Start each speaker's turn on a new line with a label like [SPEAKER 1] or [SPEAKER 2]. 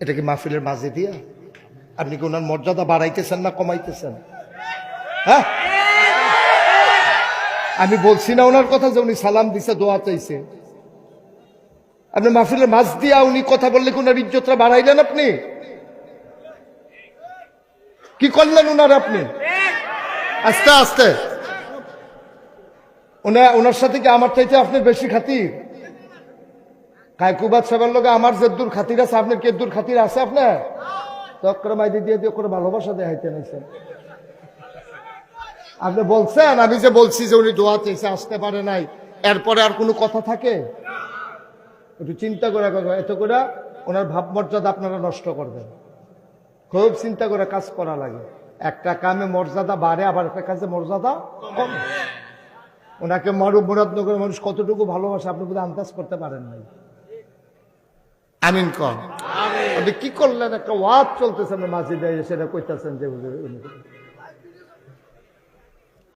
[SPEAKER 1] এটা কি মাহফিলের মাঝে দিয়া? আপনি কি ওনার মর্যাদা বাড়াইতেছেন না কমাইতেছেন? হ্যাঁ? আমি বলছি না ওনার কথা যে উনি সালাম দিছে, দোয়া চাইছে। আপনি মাহফিলের মাঝ দিয়া উনি কথা বললে কি ওনার ইজ্জতটা বাড়াইলেন আপনি? কি করলেন ওনার আপনি? আস্তে আস্তে। ওনা- ওনার সাথে কি আমার চাইতে আপনি বেশি খাতির? কায়কুবাদ সাহেবের লোক আমার যেদুর খাতির আছে, আপনার কেদুর খাতির আছে আপনার? তক্র মাইদি দিয়ে দিয়ে করে ভালোবাসা দেখাইতে নাইছেন আপনি বলছেন, আমি যে বলছি যে উনি দোয়া চেয়েছে, আসতে পারে নাই, এরপরে আর কোনো কথা থাকে? একটু চিন্তা করে এত করে ওনার ভাবমর্যাদা আপনারা নষ্ট করবেন। খুব চিন্তা করে কাজ করা লাগে। একটা কামে মর্যাদা বাড়ে, আবার একটা কাজে মর্যাদা কমে। ওনাকে মারু মুরাদনগরের মানুষ কতটুকু ভালোবাসে, আপনি বোধহয় আন্দাজ করতে পারেন নাই। আমিন কন আপনি কি করলেন? একটা ওয়াজ চলতেছে আপনার মাঝে দিয়ে সেটা কইতেছেন যে